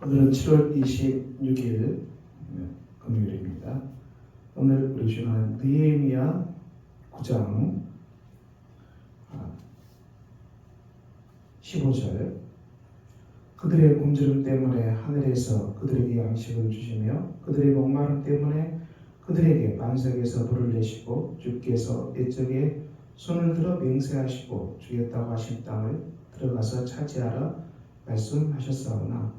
오늘은 7월 26일 금요일입니다. 오늘 우리 주는 느헤미야 9장 15절 그들의 굶주림 때문에 하늘에서 그들에게 양식을 주시며 그들의 목마름 때문에 그들에게 반석에서 물을 내시고 주께서 옛적에 손을 들어 맹세하시고 주겠다고 하신 땅을 들어가서 차지하라 말씀하셨사오나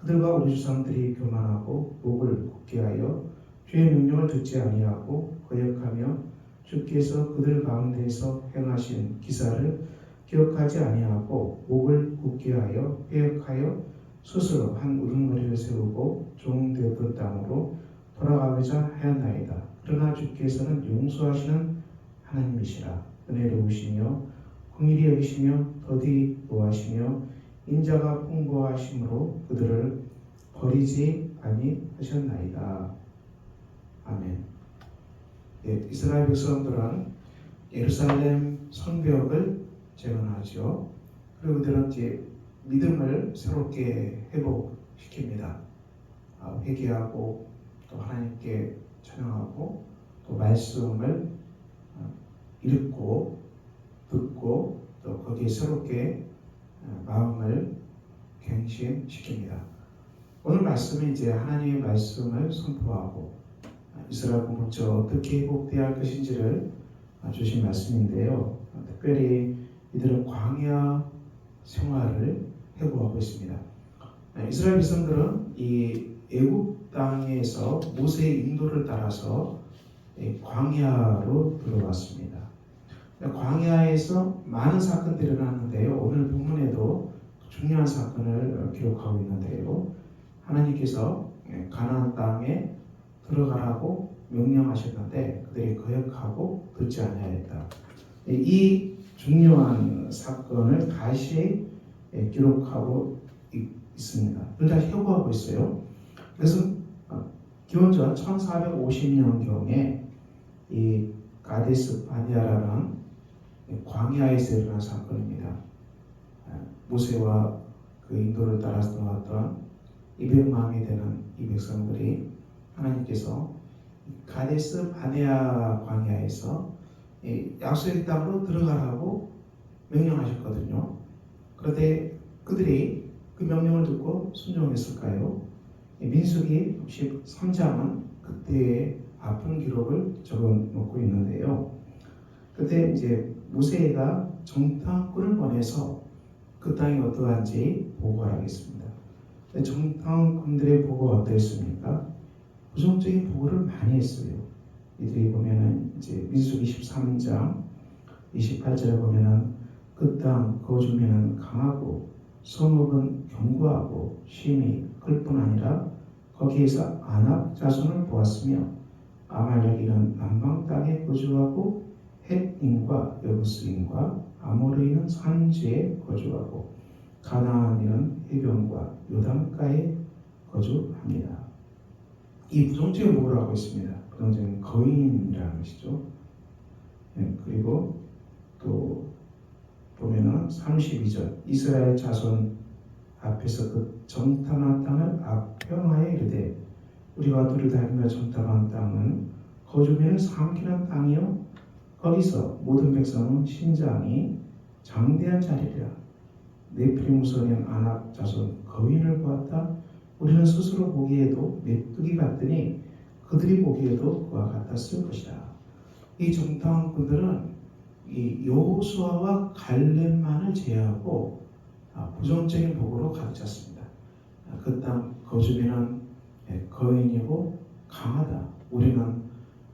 그들과 우리 조상들이 교만하고 목을 굳게 하여 주의 명령을 듣지 아니하고 거역하며 주께서 그들 가운데서 행하신 기사를 기억하지 아니하고 목을 굳게 하여 회역하여 스스로 한 우두머리를 세우고 종되었던 땅으로 돌아가고자 하였나이다. 그러나 주께서는 용서하시는 하나님이시라 은혜로우시며 공일이 여기시며 더디 노하시며 인자가 풍부하심으로 그들을 버리지 아니하셨나이다. 아멘. 예, 이스라엘 백성들은 예루살렘 성벽을 재건하죠. 그리고 그들은 이제 믿음을 새롭게 회복시킵니다. 아, 회개하고 또 하나님께 찬양하고 또 말씀을 아, 읽고 듣고 또 거기에 새롭게 아, 마음을 갱신시킵니다. 오늘 말씀은 이제 하나님의 말씀을 선포하고 이스라엘 공동체 어떻게 회복되어야 할 것인지를 주신 말씀인데요. 특별히 이들은 광야 생활을 회복하고 있습니다. 이스라엘 백성들은 이 애국 땅에서 모세의 인도를 따라서 광야로 들어왔습니다. 광야에서 많은 사건들이 일어났는데요. 오늘 본문에도 중요한 사건을 기록하고 있는데요. 하나님께서 가나안 땅에 들어가라고 명령하셨는데 그들이 거역하고 듣지 아니하였다. 이 중요한 사건을 다시 기록하고 있습니다. 다시 회고하고 있어요. 그래서 기원전 1450년경에 이 가데스 바니아라는 광야에서 일어난 사건입니다. 모세와 그 인도를 따라서 나왔던 200만이 되는 이 백성들이 하나님께서 가데스 바네아 광야에서 약속의 땅으로 들어가라고 명령하셨거든요. 그런데 그들이 그 명령을 듣고 순종했을까요? 민수기 63장은 그때의 아픈 기록을 적어 놓고 있는데요. 그때 이제 모세가 정탐꾼을 보내서 그 땅이 어떠한지 보고하겠습니다. 정탐꾼들의 보고가 어땠습니까? 부정적인 보고를 많이 했어요. 이들이 보면은 이제 민수기 13장 28절에 보면은 그 땅 거주민은 강하고 성읍은 견고하고 심이 클뿐 아니라 거기에서 안압 자손을 보았으며 아말렉이는 남방 땅에 거주하고 헷인과 여부스인과 아모르인은 산지에 거주하고 가나안인은 해변과 요단가에 거주합니다. 이 부정적인 보고를 하고 있습니다. 부정적인 거인이라는 것이죠. 네, 그리고 또 보면은 32절 이스라엘 자손 앞에서 그 정탐한 땅을 악평하에 이르되 우리가 둘이 다니며 정탐한 땅은 거주민을 삼키는 땅이요 거기서 모든 백성은 신장이 장대한 자리라 네프림 소년 아낙 자손 거인을 보았다 우리는 스스로 보기에도 메뚜기 같더니 그들이 보기에도 그와 같았을 것이다. 이 정탐꾼들은 이 여호수아와 갈렙만을 제외하고 아, 부정적인 복으로 가득 찼습니다. 아, 그땅 거주민은 예, 거인이고 강하다. 우리는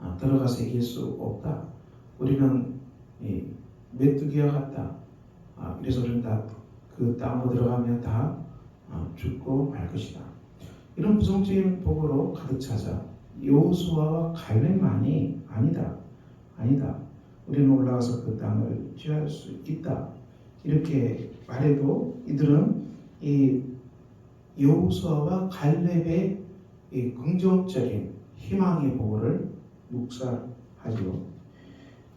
아, 들어가서 이길 수 없다. 우리는 메뚜기와 같다. 그래서 우리는 다그 땅으로 들어가면 다 죽고 말 것이다. 이런 부정적인 복으로 가득 차자 여호수아와 갈렙만이 아니다. 아니다. 우리는 올라가서 그 땅을 취할 수 있다. 이렇게 말해도 이들은 이 여호수아와 갈렙의 이 긍정적인 희망의 보고를 묵살하죠.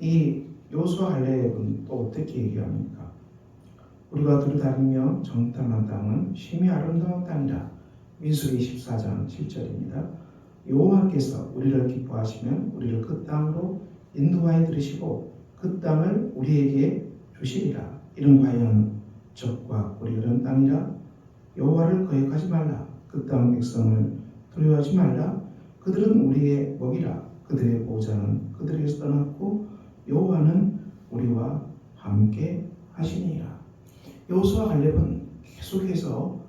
이 여호수아 갈렙은 또 어떻게 얘기합니까? 우리가 들어다니며 정탐한 땅은 심히 아름다운 땅이라 민수기 14장 7절입니다. 여호와께서 우리를 기뻐하시면 우리를 그 땅으로 인도하여 들으시고 그 땅을 우리에게 주시리라. 이는 과연 적과 꿀이 흐른 땅이라 여호와를 거역하지 말라. 그 땅 백성을 두려워하지 말라. 그들은 우리의 먹이라. 그들의 보호자는 그들에게서 떠났고 여호와는 우리와 함께 하시니라. 여호수아 갈렙은 계속해서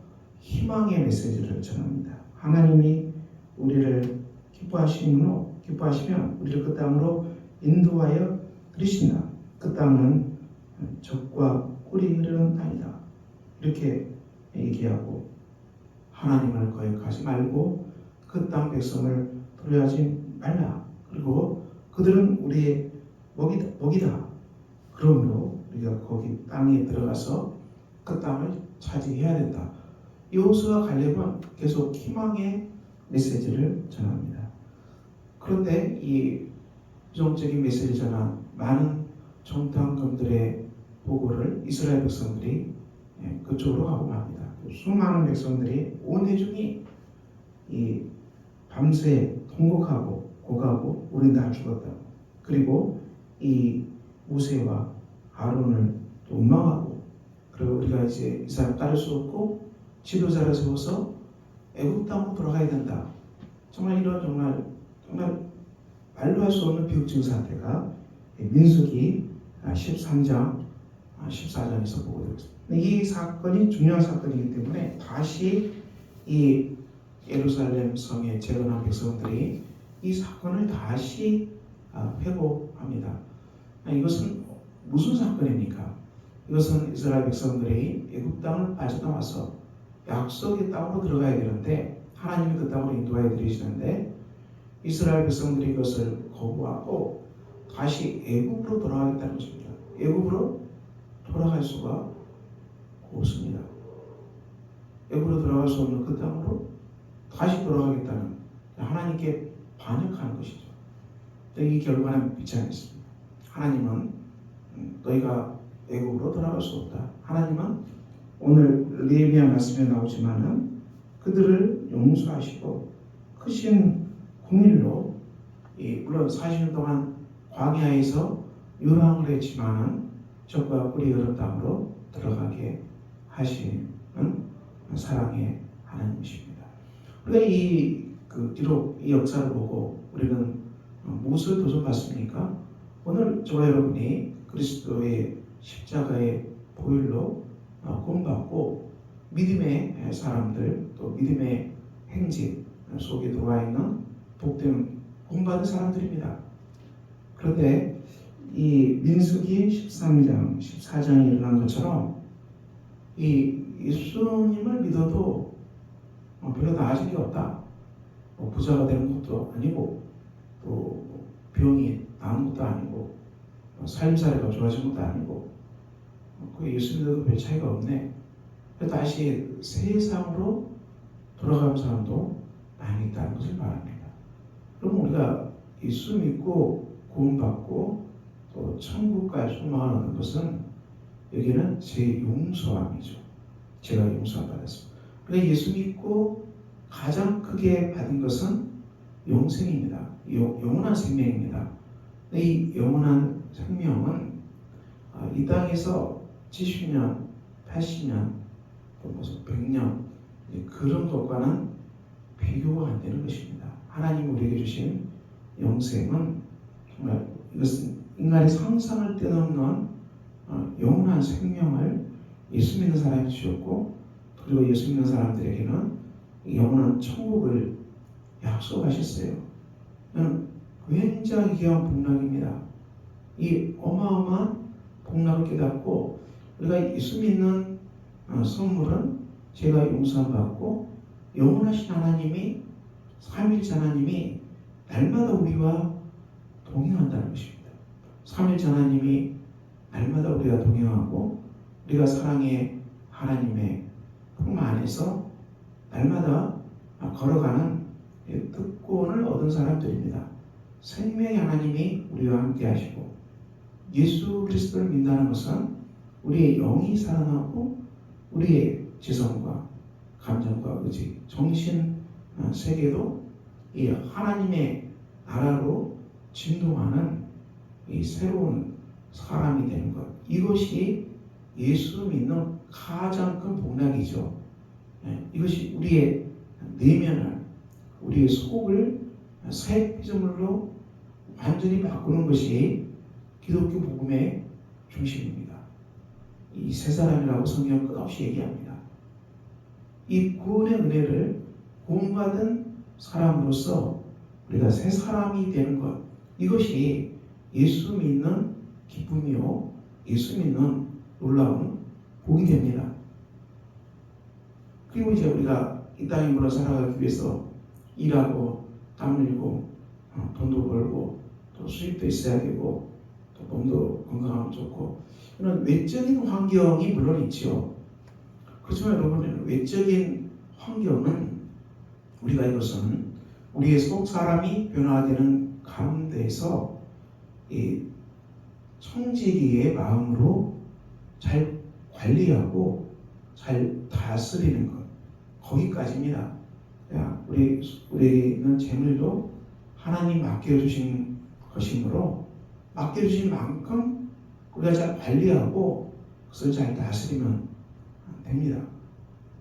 희망의 메시지를 전합니다. 하나님이 우리를 기뻐하시므로 기뻐하시면 우리를 그 땅으로 인도하여 들으신다. 그 땅은 적과 꿀이 흐르는 땅이다. 이렇게 얘기하고 하나님을 거역하지 말고 그 땅 백성을 두려워하지 말라. 그리고 그들은 우리의 먹이다. 먹이다. 그러므로 우리가 거기 땅에 들어가서 그 땅을 차지해야 된다. 여호수아 갈렙은 계속 희망의 메시지를 전합니다. 그런데 이 부정적인 메시지를 전한 많은 정탐꾼들의 보고를 이스라엘 백성들이 예, 그쪽으로 하고 맙니다. 수많은 백성들이 온 회중이 이 밤새 통곡하고 고가고 우린 다 죽었다. 그리고 이 모세와 아론을 또 원망하고 그리고 우리가 이제 이 사람 따를 수 없고 지도자를 세워서 애국 땅으로 돌아가야 된다. 정말 이런 정말 정말 말로 할 수 없는 비극적인 사태가 민수기 13장 14장에서 보고되고 있습니다. 이 사건이 중요한 사건이기 때문에 다시 이 예루살렘 성에 재건한 백성들이 이 사건을 다시 아, 회고합니다. 아, 이것은 무슨 사건입니까? 이것은 이스라엘 백성들이 애굽 땅을 빠져나와서 약속의 땅으로 들어가야 되는데 하나님이 그 땅으로 인도하여 드리시는데 이스라엘 백성들이 이것을 거부하고 다시 애굽으로 돌아가겠다는 것입니다. 애굽으로 돌아갈 수가 없습니다. 애굽으로 돌아갈 수 없는 그 땅으로 다시 돌아가겠다는 하나님께 반역하는 것이죠. 이 결과는 빛이 않습니다. 하나님은 음, 너희가 애굽으로 돌아갈 수 없다. 하나님은 오늘 레위기야 말씀에 나오지만은 그들을 용서하시고 크신 공일로 이 물론 40년 동안 광야에서 유랑을 했지만은 적과 꿀이 흐른 땅으로 들어가게 하시는 사랑의 하나님이십니다. 우리가 이그 뒤로 이 역사를 보고 우리는 무엇을 도전받습니까? 오늘 저와 여러분이 그리스도의 십자가의 보혈로 구원받고 믿음의 사람들 또 믿음의 행직 속에 들어와 있는 복된 구원받은 사람들입니다. 그런데 이 민수기 13장, 14장에 일어난 것처럼 이 예수님을 믿어도 어, 별로 나아진 게 없다. 뭐 부자가 되는 것도 아니고 또 병이 나은 것도 아니고 삶살이가 좋아진 것도 아니고 그 예수 믿어도 별 차이가 없네. 다시 세상으로 돌아가는 사람도 많이 있다는 것을 말합니다. 그럼 우리가 예수 믿고 구원받고 또 천국까지 소망을 얻는 것은 여기는 제 용서함이죠. 제가 용서함 받았습니다. 그러니까 예수 믿고 가장 크게 받은 것은 영생입니다. 영원한 생명입니다. 이 영원한 생명은 아, 이 땅에서 70년, 80년, 또 무슨 100년 그런 것과는 비교가 안 되는 것입니다. 하나님 우리에게 주신 영생은 정말 이것은 인간의 상상을 뛰어넘는 어, 영원한 생명을 예수 믿는 사람이 주셨고 그리고 예수 믿는 사람들에게는 영원한 천국을 약속하셨어요. 굉장히 귀한 복락입니다. 이 어마어마한 복락을 깨닫고 우리가 예수 믿는 어, 선물은 제가 용서함 받고 영원하신 하나님이 삼일째 하나님이 날마다 우리와 동행한다는 것입니다. 삼일째 하나님이 날마다 우리가 동행하고 우리가 사랑의 하나님의 품 안에서 날마다 걸어가는 특권을 얻은 사람들입니다. 생명의 하나님이 우리와 함께 하시고 예수 그리스도를 믿는다는 것은 우리의 영이 살아나고 우리의 지성과 감정과 의지, 정신 어, 세계도 이 하나님의 나라로 진동하는 이 새로운 사람이 되는 것. 이것이 예수 믿는 가장 큰 복락이죠. 예, 이것이 우리의 내면을, 우리의 속을 새 피조물로 완전히 바꾸는 것이 기독교 복음의 중심입니다. 이 세 사람이라고 성경 끝없이 얘기합니다. 이 구원의 은혜를 구원받은 사람으로서 우리가 새 사람이 되는 것 이것이 예수 믿는 기쁨이요 예수 믿는 놀라운 복이 됩니다. 그리고 이제 우리가 이 땅에 물어 살아가기 위해서 일하고 땀 흘리고 어, 돈도 벌고 또 수입도 있어야 되고 또 몸도 건강하면 좋고 이런 외적인 환경이 물론 있지요. 그렇지만 여러분 외적인 환경은 우리가 이것은 우리의 속 사람이 변화되는 가운데서 이 청지기의 마음으로 잘 관리하고 잘 다스리는 것 거기까지입니다. 야, 우리 우리는 재물도 하나님 맡겨주신 것이므로 맡겨주신 만큼 우리가 잘 관리하고 그것을 잘 다스리면 됩니다.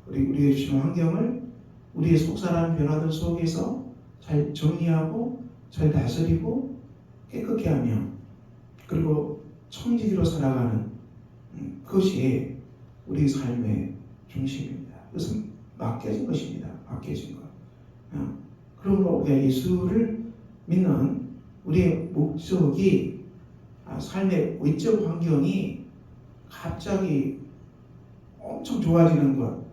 우리 우리에게 주신 환경을 우리의 속 사람 변화들 속에서 잘 정리하고 잘 다스리고 깨끗게 하며 그리고 청지기로 살아가는 음, 그것이 우리 삶의 중심입니다. 그것은 맡겨진 것입니다. 맡겨진 것. 어, 그러므로 우리가 예수를 믿는 우리의 목적이 아, 삶의 외적 환경이 갑자기 엄청 좋아지는 것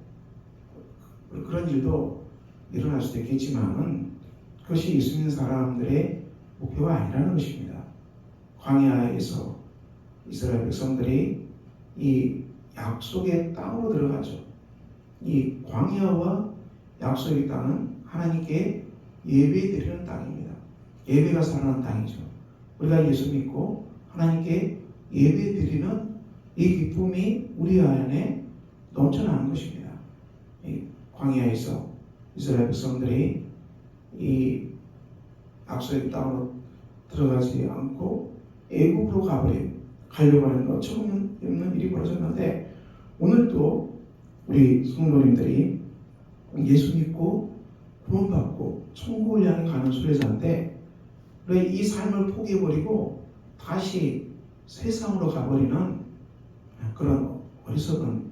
그런 일도 일어날 수도 있겠지만은 그것이 예수 믿는 사람들의 목표가 아니라는 것입니다. 광야에서 이스라엘 백성들이 이 약속의 땅으로 들어가죠. 이 광야와 약속의 땅은 하나님께 예배드리는 땅입니다. 예배가 살아난 땅이죠. 우리가 예수 믿고 하나님께 예배드리는 이 기쁨이 우리 안에 넘쳐나는 것입니다. 이 광야에서 이스라엘 백성들이 이 약속의 땅으로 들어가지 않고 애국으로 가버린 가려고 하는 것처럼 없는 일이 벌어졌는데 오늘도 우리 성도님들이 예수 믿고 구원받고 천국을 향해 가는 수레자인데 왜 이 삶을 포기해버리고 다시 세상으로 가버리는 그런 어리석은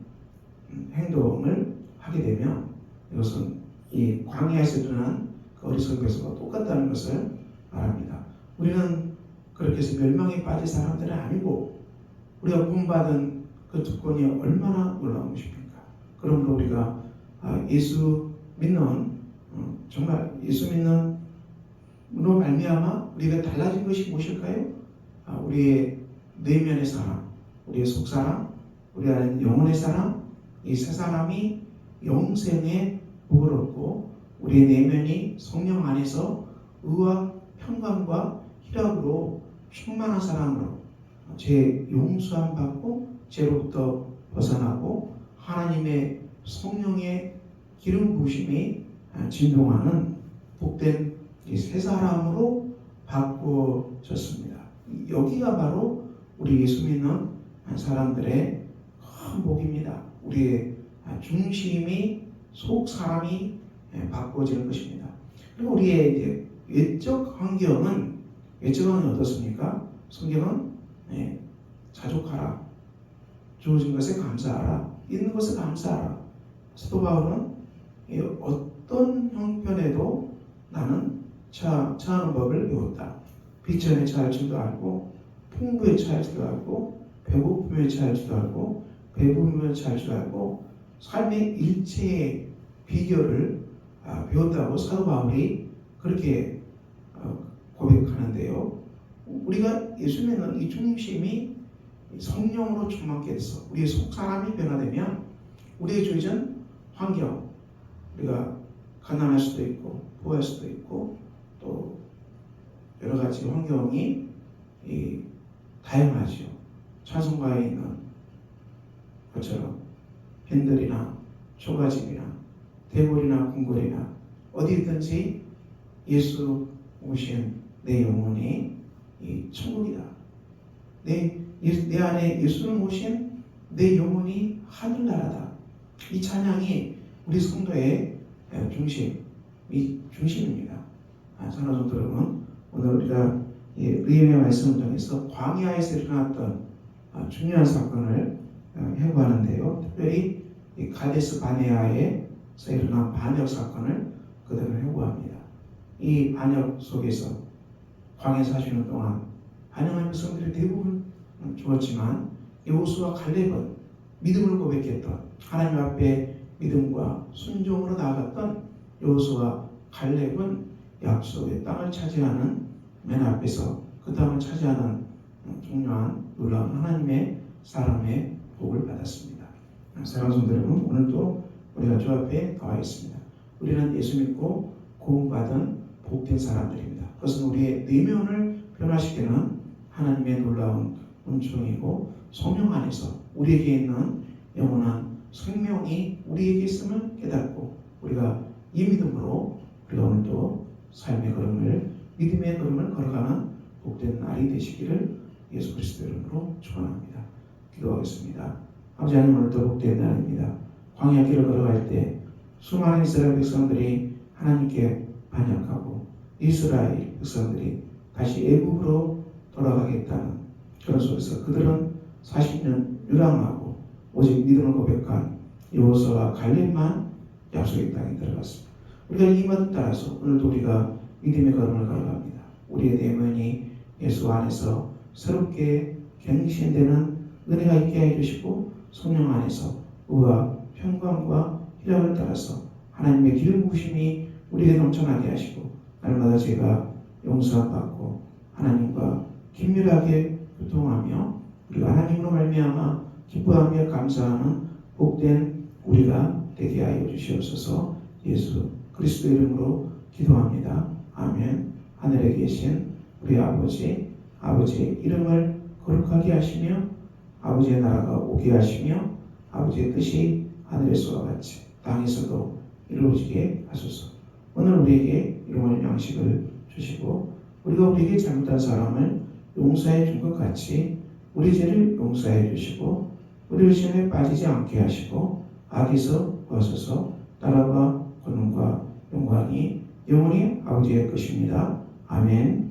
행동을 하게 되면 이것은 이 광야에서 일어난 그 어리석은 배수가 똑같다는 것을 말합니다. 우리는 그렇게 해서 멸망에 빠진 사람들은 아니고 우리가 구원받은 그 특권이 얼마나 놀라운 것입니까? 그러므로 우리가 아, 예수 믿는 어, 정말 예수 믿는 으로 말미암아 우리가 달라진 것이 무엇일까요? 아, 우리의 내면의 사람, 우리의 속 사람, 우리 안에 영혼의 사람, 이세 사람이 영생의 복을 얻고 우리의 내면이 성령 안에서 의와 평강과 희락으로 충만한 사람으로 죄 용서함 받고 죄로부터 벗어나고 하나님의 성령의 기름 부심이 진동하는 복된 이세 사람으로 바꾸어졌습니다. 여기가 바로 우리 예수 믿는 사람들의 큰 복입니다. 우리의 중심이 속 사람이 바꾸어지는 것입니다. 그리고 우리의 이제 외적 환경은 외적 환경이 어떻습니까? 성경은 네, 자족하라. 주어진 것에 감사하라. 있는 것에 감사하라. 사도 바울은 어떤 형편에도 나는 처, 처하는 법을 배웠다. 처할 줄도 알고 풍부에 처할 줄도 알고 배고픔에 처할 줄도 알고 배부름에 처할 줄도 알고 삶의 일체의 비결을 아, 배웠다고 사도 바울이 그렇게 어, 고백하는데요. 우리가 예수 믿는 이 중심이 성령으로 충만케 돼서 우리의 속 사람이 변화되면 우리의 주의전 환경 우리가 가난할 수도 있고 부할 수도 있고 또 여러 가지 환경이 다양하죠. 찬송가에 있는 것처럼 팬들이나 초가집이나 대궐이나 궁궐이나 어디 있든지 예수 오신 내 영혼이 이 천국이다. 내, 예- 내 안에 예수를 모신 내 영혼이 하늘나라다. 이 찬양이 우리 성도의 중심, 이 중심입니다. 아, 사랑하는 여러분, 오늘 우리가 이 의미의 말씀을 통해서 광야에서 일어났던 아, 중요한 사건을 어, 해보았는데요. 특별히 이 가데스 바네아에서 일어난 반역 사건을 그대로 해보합니다. 이 반역 속에서 광야 사시는 동안 반역한 백성들이 대부분 죽었지만 여호수와 갈렙은 믿음을 고백했던 하나님 앞에 믿음과 순종으로 나아갔던 여호수와 갈렙은 약속의 땅을 차지하는 맨 앞에서 그 땅을 차지하는 중요한 놀라운 하나님의 사람의 복을 받았습니다. 사랑하는 성도 여러분, 오늘도 우리가 주 앞에 나와 있습니다. 우리는 예수 믿고 구원받은 복된 사람들입니다. 그것은 우리의 내면을 변화시키는 하나님의 놀라운 은총이고 성령 안에서 우리에게 있는 영원한 생명이 우리에게 있음을 깨닫고 우리가 이 믿음으로 우리가 오늘도 삶의 걸음을 믿음의 걸음을 걸어가는 복된 날이 되시기를 예수 그리스도 이름으로 축원합니다. 기도하겠습니다. 아버지 하나님 오늘도 복된 날입니다. 광야 길을 걸어갈 때 수많은 이스라엘 백성들이 하나님께 반역하고 이스라엘 백성들이 다시 애국으로 돌아가겠다는 그런 속에서 그들은 40년 유랑하고 오직 믿음을 고백한 여호수아와 갈렙만 약속의 땅에 들어갔습니다. 우리가 이 말을 따라서 오늘도 우리가 믿음의 걸음을 걸어갑니다. 우리의 내면이 예수 안에서 새롭게 갱신되는 은혜가 있게 해주시고 성령 안에서 의와 평강과 희락을 따라서 하나님의 기름 부심이 우리에게 넘쳐나게 하시고 날마다 제가 용서받고 하나님과 긴밀하게 교통하며 우리가 하나님으로 말미암아 기뻐하며 감사하는 복된 우리가 되게 하여 주시옵소서 예수 그리스도 이름으로 기도합니다. 아멘. 하늘에 계신 우리 아버지 아버지의 이름을 거룩하게 하시며 아버지의 나라가 오게 하시며 아버지의 뜻이 하늘에서와 같이 땅에서도 이루어지게 하소서. 오늘 우리에게 일용할 양식을 주시고 우리가 우리에게 잘못한 사람을 용서해 준 것 같이 우리 죄를 용서해 주시고 우리를 시험에 빠지지 않게 하시고 악에서 구하소서 나라와 권능과 영광이 영원히 아버지의 것입니다. 아멘.